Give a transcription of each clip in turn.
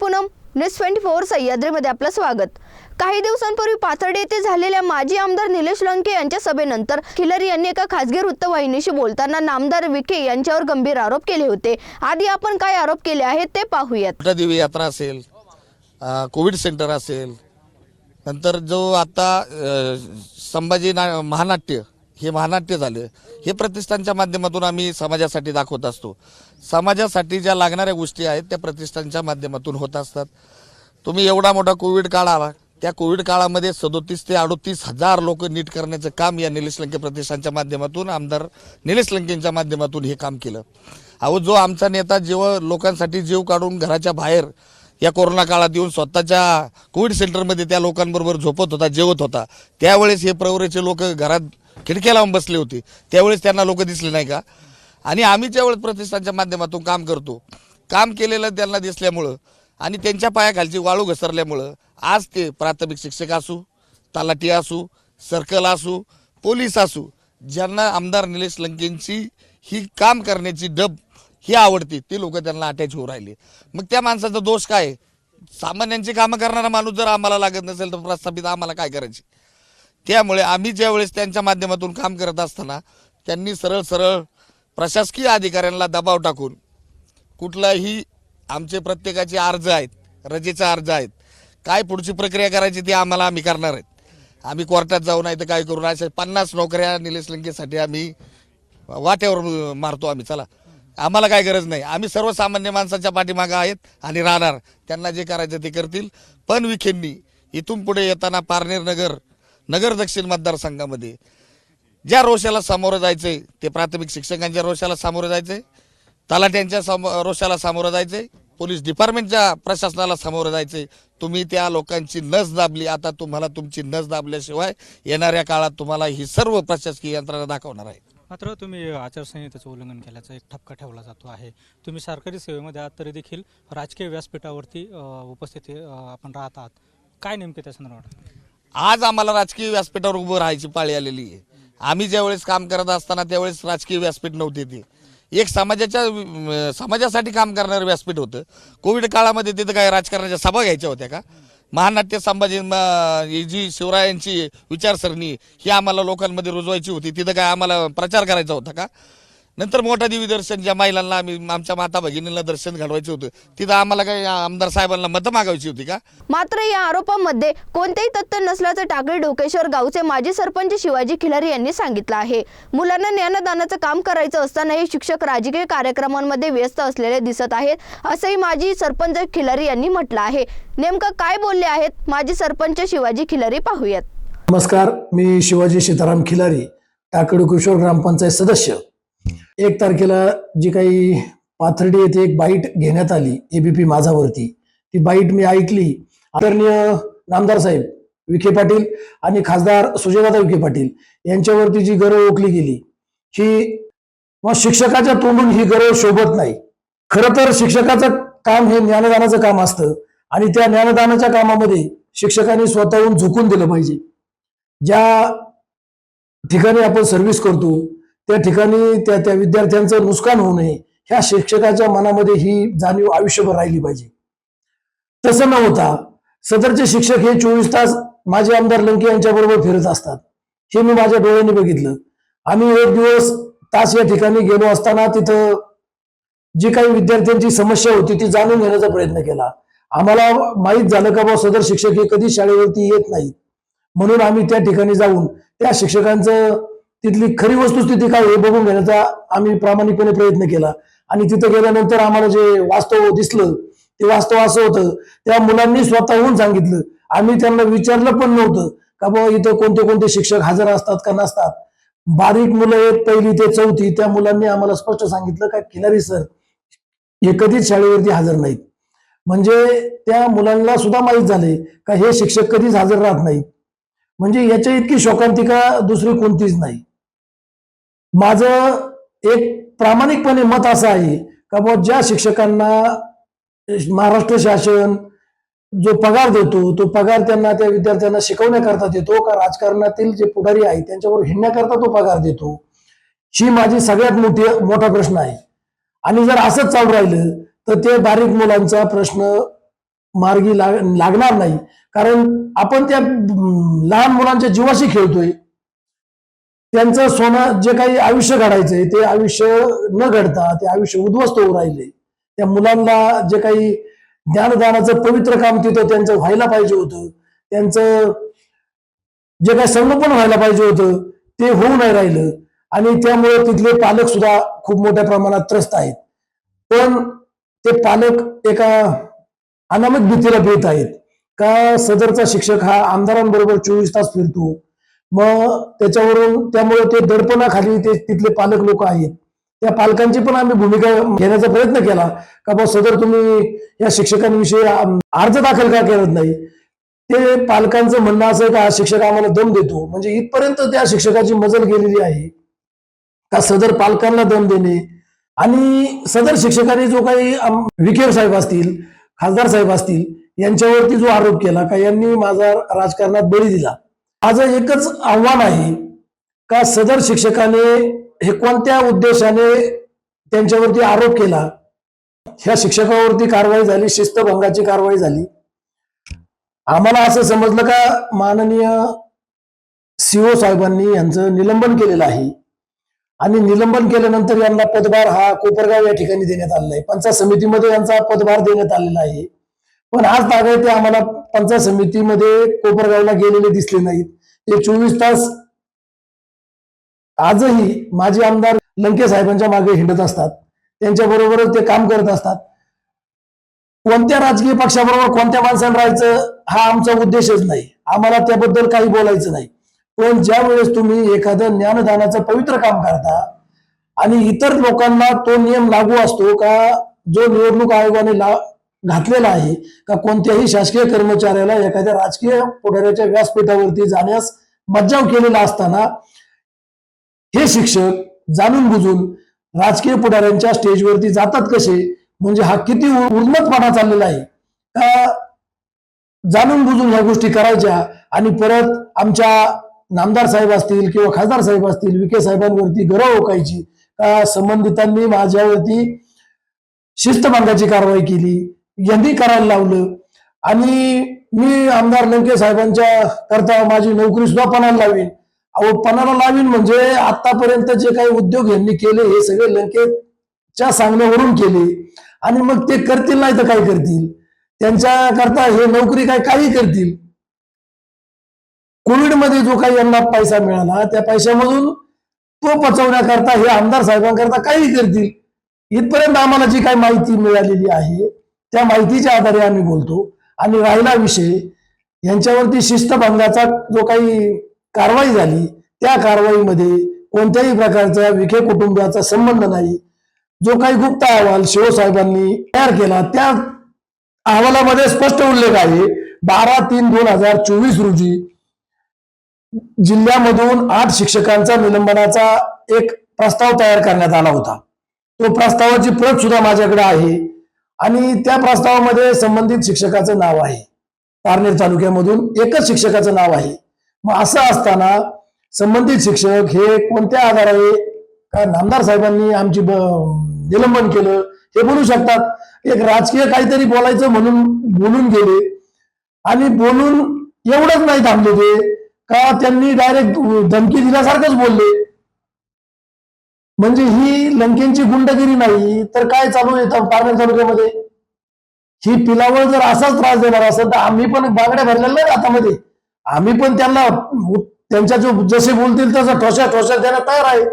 Poonam news twenty four सह्याद्रीमध्ये आपलं स्वागत. काही दिवसांपूर्वी पाथर्डी येथे झालेल्या माजी आमदार निलेश लंके यांच्या सभेनंतर खिलरी यांनी एका खासगी वृत्तवाहिनीशी बोलताना नामदार विखे यांच्यावर गंभीर आरोप केले होते. आधी आपण काय आरोप केले आहेत ते पाहूयात. मोठादेवी यात्रा असेल कोविड सेंटर असेल नंतर जो आता संभाजी ना महानाट्य हे महानाट्य झालं. हे प्रतिष्ठानच्या माध्यमातून आम्ही समाजासाठी दाखवत असतो. समाजासाठी ज्या लागणाऱ्या गोष्टी आहेत त्या प्रतिष्ठानच्या माध्यमातून होत असतात. तुम्ही एवढा मोठा कोविड काळ आला त्या कोविड काळामध्ये सदोतीस ते अडोतीस हजार लोक नीट करण्याचं काम या निलेश लंके प्रतिष्ठानच्या माध्यमातून आमदार निलेश लंकेंच्या माध्यमातून हे काम केलं. अहो जो आमचा नेता जेव्हा लोकांसाठी जीव काढून घराच्या बाहेर या कोरोना काळात येऊन स्वतःच्या कोविड सेंटरमध्ये त्या लोकांबरोबर झोपत होता जेवत होता त्यावेळेस हे प्रवरेचे लोक घरात खिडक्या लावून बसले होते. त्यावेळेस त्यांना लोक दिसले नाही का? आणि आम्ही ज्यावेळेस प्रतिष्ठानच्या माध्यमातून काम करतो काम केलेलं त्यांना दिसल्यामुळं आणि त्यांच्या पायाखालची वाळू घसरल्यामुळं आज ते प्राथमिक शिक्षक असू तलाठी असू सर्कल असू पोलीस असू ज्यांना आमदार निलेश लंकेंची ही काम करण्याची डब ही आवडते ते लोक त्यांना अटॅच होऊ राहिले. मग त्या माणसाचा दोष काय? सामान्यांची कामं करणारा माणूस जर आम्हाला लागत नसेल तर प्रस्थापित आम्हाला काय करायची? त्यामुळे आम्ही ज्यावेळेस त्यांच्या माध्यमातून काम करत असताना त्यांनी सरळ सरळ प्रशासकीय अधिकाऱ्यांना दबाव टाकून कुठलाही आमचे प्रत्येकाचे अर्ज आहेत रजेचे अर्ज आहेत काय पुढची प्रक्रिया करायची ती आम्हाला आम्ही करणार आहेत. आम्ही कोर्टात जाऊ नाही तर काय करू अशा पन्नास नोकऱ्या निलेश लंकेसाठी आम्ही वाट्यावर मारतो आम्ही. चला. आम्हाला काय गरज नाही. आम्ही सर्वसामान्य माणसाच्या पाठीमागं आहेत आणि राहणार. त्यांना जे करायचं ते करतील. पण विखेंनी इथून पुढे येताना पारनेर नगर नगर दक्षिण मतदारसंघामध्ये. ज्या रोषाला सामोरं जायचंय ते प्राथमिक शिक्षकांच्या रोषाला सामोरं जायचंय तलाट्यांच्या सामो रोषाला सामोरं जायचंय पोलीस डिपार्टमेंटच्या प्रशासनाला सामोरं जायचंय. तुम्ही त्या लोकांची नस दाबली आता तुम्हाला तुमची नस दाबल्याशिवाय येणाऱ्या काळात तुम्हाला ही सर्व प्रशासकीय यंत्रणा दाखवणार आहे. मात्र तुम्ही आचारसंहितेचं उल्लंघन केल्याचा एक ठपका ठेवला जातो आहे. तुम्ही सरकारी सेवेमध्ये आहात तरी देखील राजकीय व्यासपीठावरती उपस्थिती आपण राहत आहात. काय नेमके त्या संदर्भात आज आम्हाला राजकीय व्यासपीठावर उभं राहायची पाळी आलेली आहे. आम्ही ज्यावेळेस काम करत असताना त्यावेळेस राजकीय व्यासपीठ नव्हते ते. एक समाजाच्या समाजासाठी काम करणारं व्यासपीठ होतं. कोविड काळामध्ये तिथं काय राजकारणाच्या सभा घ्यायच्या होत्या का? महानाट्य संभाजी जी शिवरायांची विचारसरणी ही आम्हाला लोकांमध्ये रुजवायची होती. तिथं काय आम्हाला प्रचार करायचा होता का? नंतर मोठा देवी दर्शन ज्या महिलांना आम्ही आमच्या माता भगिनींना दर्शन घडवायचं होतं तिथं आम्हाला काय आमदार साहेबांना मतं मागायची होती का? मात्र या आरोपांमध्ये कोणतेही तथ्य नसल्याचं टाकळी ढोकेश्वर गावचे माजी सरपंच शिवाजी खिलारी यांनी सांगितलं आहे. मुलांना ज्ञानदानाचं काम करायचं असतानाही शिक्षक राजकीय कार्यक्रमांमध्ये व्यस्त असलेले दिसत आहेत असंही माजी सरपंच खिलारी यांनी म्हटलं आहे. नेमकं काय बोलले आहेत? माजी सरपंच शिवाजी खिलारी पाहूयात. नमस्कार मी शिवाजी सीताराम खिलारी टाकडी किशोर ग्रामपंचायत सदस्य. एक तारखेला जी काही पाथर्डी येथे एक बाईट घेण्यात आली एबीपी माझावरती. ती बाईट मी ऐकली. आदरणीय नामदार साहेब विखे पाटील आणि खासदार सुजयदादा विखे पाटील यांच्यावरती जी गरव ओकली गेली ही मग शिक्षकाच्या तोंडून ही गरव शोभत नाही. खरं तर शिक्षकाचं काम हे ज्ञानदानाचं काम असतं आणि त्या ज्ञानदानाच्या कामामध्ये शिक्षकांनी स्वतःहून झुकून दिलं पाहिजे. ज्या ठिकाणी आपण सर्व्हिस करतो त्या ठिकाणी त्या त्या विद्यार्थ्यांचं नुकसान होऊ नये ह्या शिक्षकाच्या मनामध्ये ही जाणीव आयुष्यभर राहिली पाहिजे. तसं न होता सदरचे शिक्षक हे चोवीस तास माझे आमदार लंके यांच्या बरोबर फिरत असतात. हे मी माझ्या डोळ्यांनी बघितलं. आम्ही एक दिवस तास या ठिकाणी गेलो असताना तिथं जी काही विद्यार्थ्यांची समस्या होती ती जाणून घेण्याचा प्रयत्न केला. आम्हाला माहीत झालं का बा सदर शिक्षक हे कधी शाळेवरती येत नाहीत. म्हणून आम्ही त्या ठिकाणी जाऊन त्या शिक्षकांचं तिथली खरी वस्तुस्थिती काय हे बघून घेण्याचा आम्ही प्रामाणिकपणे प्रयत्न केला. आणि तिथं गेल्यानंतर आम्हाला जे वास्तव दिसलं ते वास्तव असं होतं त्या मुलांनी स्वतःहून सांगितलं. आम्ही त्यांना विचारलं पण नव्हतं का बाबा इथं कोणते कोणते शिक्षक हजर असतात का नसतात. बारीक मुलं आहेत पहिली ते चौथी त्या मुलांनी आम्हाला स्पष्ट सांगितलं का खिलारी सर हे कधीच शाळेवरती हजर नाहीत. म्हणजे त्या मुलांना सुद्धा माहीत झाले का हे शिक्षक कधीच हजर राहत नाहीत. म्हणजे याच्या इतकी शोकांतिका दुसरी कोणतीच नाही. माझं एक प्रामाणिकपणे मत असं आहे का बुवा ज्या शिक्षकांना महाराष्ट्र शासन जो पगार देतो तो पगार त्यांना त्या विद्यार्थ्यांना शिकवण्याकरता देतो का राजकारणातील जे पुढारी आहेत त्यांच्यावर हिंडण्याकरता तो पगार देतो? ही माझी सगळ्यात मोठी मोठा प्रश्न आहे. आणि जर असंच चालू राहिलं तर ते बारीक मुलांचा प्रश्न मार्गी लाग- लागणार नाही. कारण आपण त्या लहान मुलांच्या जीवाशी खेळतोय. त्यांचं सोनं जे काही आयुष्य घडायचंय ते आयुष्य न घडता ते आयुष्य उद्ध्वस्त होऊ राहिले. त्या मुलांना जे काही ज्ञानदानाचं पवित्र काम तिथं त्यांचं व्हायला पाहिजे होतं त्यांचं जे काही संगोपन व्हायला पाहिजे होतं ते होऊ नाही राहिलं. आणि त्यामुळे तिथले पालक सुद्धा खूप मोठ्या प्रमाणात त्रस्त आहेत. पण ते पालक एका अनामिक भीतीला भेट आहेत. का सदरचा शिक्षक हा आमदारांबरोबर चोवीस तास फिरतो मग त्याच्यावरून त्यामुळे ते दडपणाखाली ते तिथले पालक लोक आहेत. त्या पालकांची पण आम्ही भूमिका घेण्याचा प्रयत्न केला. का बा सदर तुम्ही या शिक्षकांविषयी अर्ज दाखल का करत नाही? ते पालकांचं म्हणणं असं आहे का हा शिक्षक आम्हाला दम देतो? म्हणजे इथपर्यंत त्या शिक्षकाची मजल गेलेली आहे. का सदर पालकांना दम देणे? आणि सदर शिक्षकांनी जो काही आम- विखे साहेब असतील खासदार साहेब असतील यांच्यावरती जो आरोप केला का यांनी माझा राजकारणात बळी दिला? माझं एकच आव्हान आहे का सदर शिक्षकाने हे कोणत्या उद्देशाने त्यांच्यावरती आरोप केला? ह्या शिक्षकावरती कारवाई झाली शिस्तभंगाची कारवाई झाली. आम्हाला असं समजलं का माननीय सीओ साहेबांनी यांचं निलंबन केलेलं आहे? आणि निलंबन केल्यानंतर यांना पदभार हा कोपरगाव या ठिकाणी देण्यात आलेला आहे. पंचायत समितीमध्ये यांचा पदभार देण्यात आलेला आहे. पण आज तागाय ते आम्हाला पंचायत समितीमध्ये कोपरगावला गेलेले दिसले नाहीत. ते चोवीस तास आजही माजी आमदार लंके साहेबांच्या मागे हिंडत असतात. त्यांच्या बरोबरच ते काम करत असतात. कोणत्या राजकीय पक्षाबरोबर कोणत्या माणसानं राहायचं हा आमचा उद्देशच नाही. आम्हाला त्याबद्दल काही बोलायचं नाही. पण ज्या वेळेस तुम्ही एखादं ज्ञानदानाचं पवित्र काम करता आणि इतर लोकांना तो नियम लागू असतो का जो निवडणूक आयोगाने ला घातलेला आहे का कोणत्याही शासकीय कर्मचाऱ्याला एखाद्या राजकीय पुढाऱ्याच्या व्यासपीठावरती जाण्यास मज्जाव केलेला असताना हे शिक्षक जाणून बुजून राजकीय पुढाऱ्यांच्या स्टेजवरती जातात कसे? म्हणजे हा किती उर्मतपणा चाललेला आहे? का जाणून बुजून ह्या गोष्टी करायच्या आणि परत आमच्या नामदार साहेब असतील किंवा खासदार साहेब असतील विखे साहेबांवरती गरव ओकायची? का संबंधितांनी माझ्यावरती शिस्तभंगाची कारवाई केली? यांनी करायला लावलं. आणि मी आमदार लंके साहेबांच्या करता माझी नोकरी सुद्धा पणाला लावीन. अहो पणाला लावीन म्हणजे आतापर्यंत जे काही उद्योग यांनी केले हे सगळे लंकेच्या सांगण्यावरून केले. आणि मग ते करतील नाही तर काय करतील? त्यांच्या करता हे नोकरी काय काही करतील? कोविडमध्ये जो काही यांना पैसा मिळाला त्या पैशामधून तो पचवण्याकरता हे आमदार साहेबांकरता काही करतील? इथपर्यंत आम्हाला जी काही माहिती मिळालेली आहे त्या माहितीच्या आधारे आम्ही बोलतो. आणि राहिला विषय यांच्यावरती शिस्तभंगाचा जो काही कारवाई झाली त्या कारवाईमध्ये कोणत्याही प्रकारचा विखे कुटुंबाचा संबंध नाही. जो काही गुप्त अहवाल शिवसाहेबांनी तयार केला त्या अहवालामध्ये स्पष्ट उल्लेख आहे बारा तीन दोन हजार चोवीस रोजी जिल्ह्यामधून आठ शिक्षकांचा निलंबनाचा एक प्रस्ताव तयार करण्यात आला होता. तो प्रस्तावाची प्रत सुद्धा माझ्याकडे आहे. आणि त्या प्रस्तावामध्ये संबंधित शिक्षकाचं नाव आहे. पारनेर तालुक्यामधून एकच शिक्षकाचं नाव आहे. मग असं असताना संबंधित शिक्षक हे कोणत्या आधाराने का नामदार साहेबांनी आमची ब- निलंबन केलं हे बोलू शकतात. एक राजकीय काहीतरी बोलायचं म्हणून बोलून गेले. आणि बोलून एवढंच नाही थांबले ते. का त्यांनी डायरेक्ट धमकी दिल्यासारखंच बोलले. म्हणजे ही लंकेची गुंडगिरी नाही तर काय चालू आहे पारनेर तालुक्यामध्ये? ही पिलावर जर असाच त्रास देणार असेल तर आम्ही पण बागड्या भरलेल्या नाही हातामध्ये. आम्ही पण त्यांना त्यांच्या जो जसे बोलतील तसं ठोशा ठोशा द्यायला तयार आहे.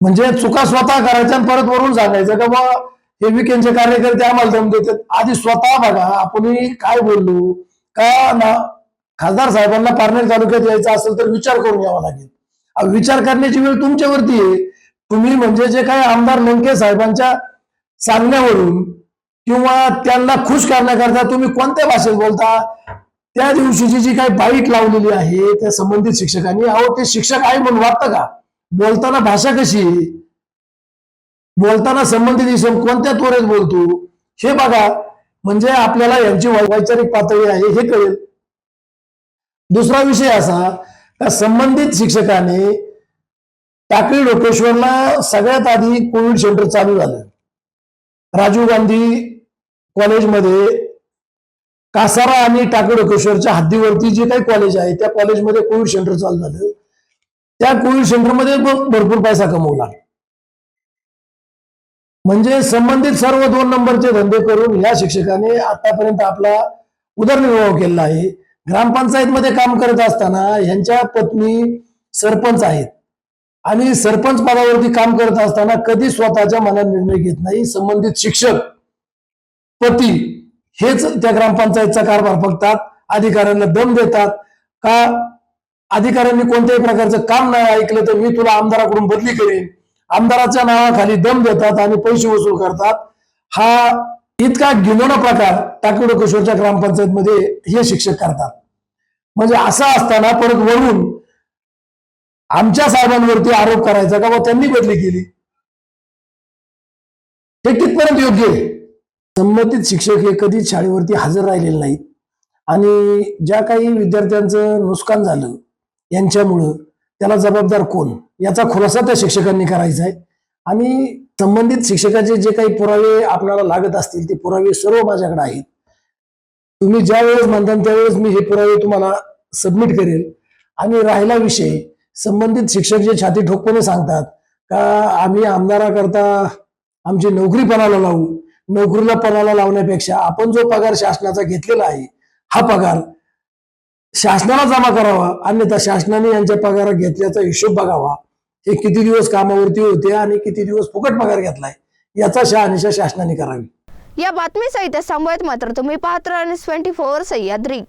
म्हणजे चुका स्वतः करायच्या आणि परत वरून सांगायचं का बा हे विकेंडचे कार्यकर्ते आम्हाला दम देतात. आधी स्वतः बघा आपण काय बोललो? का ना खासदार साहेबांना पारनेर तालुक्यात यायचं असेल तर विचार करून यावा लागेल. विचार करण्याची वेळ तुमच्यावरती आहे. तुम्ही म्हणजे जे काही आमदार लंके साहेबांच्या सांगण्यावरून किंवा त्यांना खुश करण्याकरता तुम्ही कोणत्या भाषेत बोलता? त्या दिवशीची जी काही बाईट लावलेली आहे त्या संबंधित शिक्षकांनी अहो ते शिक्षक आहे म्हणून वाटतं का? बोलताना भाषा कशी बोलताना संबंधित विषय कोणत्या त्वरेत बोलतो? हे बघा. म्हणजे आपल्याला यांची वैचारिक पातळी आहे हे कळेल. दुसरा विषय असा का संबंधित शिक्षकाने टाकळी लोकेश्वरला सगळ्यात आधी कोविड सेंटर चालू झालं. राजीव गांधी कॉलेजमध्ये कासारा आणि टाकडोकेश्वरच्या हद्दीवरती जे काही कॉलेज आहे त्या कॉलेजमध्ये कोविड सेंटर चालू झालं. त्या कोविड सेंटरमध्ये भरपूर पैसा कमवला. म्हणजे संबंधित सर्व दोन नंबरचे धंदे करून या शिक्षकाने आतापर्यंत आपला उदरनिर्वाह केलेला आहे. ग्रामपंचायतमध्ये काम करत असताना यांच्या पत्नी सरपंच आहेत. आणि सरपंच पदावरती काम करत असताना कधी स्वतःच्या मनात निर्णय घेत नाही संबंधित शिक्षक पती हेच त्या ग्रामपंचायतचा कारभार बघतात अधिकाऱ्यांना दम देतात. का अधिकाऱ्यांनी कोणत्याही प्रकारचं काम नाही ऐकलं तर मी तुला आमदाराकडून बदली करेन. आमदाराच्या नावाखाली दम देतात आणि पैसे वसूल करतात. हा इतका गिलोना प्रकार टाकिवडे किशोरच्या ग्रामपंचायतमध्ये हे शिक्षक करतात. म्हणजे असं असताना परत वरून आमच्या साहेबांवरती आरोप करायचा का बा त्यांनी बदली केली? हे कितपर्यंत योग्य आहे? संबंधित शिक्षक हे कधीच शाळेवरती हजर राहिलेले नाहीत. आणि ज्या काही विद्यार्थ्यांचं नुकसान झालं यांच्यामुळं त्याला जबाबदार कोण? याचा खुलासा त्या शिक्षकांनी करायचा आहे. आणि संबंधित शिक्षकाचे जे काही पुरावे आपल्याला लागत असतील ते पुरावे सर्व माझ्याकडे आहेत. तुम्ही ज्या वेळेस म्हणता त्यावेळेस मी हे पुरावे तुम्हाला सबमिट करेल. आणि राहिला विषय संबंधित शिक्षक जे छाती ठोकपणे सांगतात का आम्ही आमदाराकरता आमची नोकरी पणाला लावू नोकरीला पणाला लावण्यापेक्षा आपण जो पगार शासनाचा घेतलेला आहे हा पगार शासनाला जमा करावा अन्यथा शासनाने यांच्या पगार घेतल्याचा हिशोब बघावा. हे किती दिवस कामावरती होते आणि किती दिवस फुकट पगार घेतलाय याचा शहानिशा शासनाने करावी. या बातमीसहित थांबवत मात्र तुम्ही पाहत आणि ट्वेंटी फोर सह्याद्री.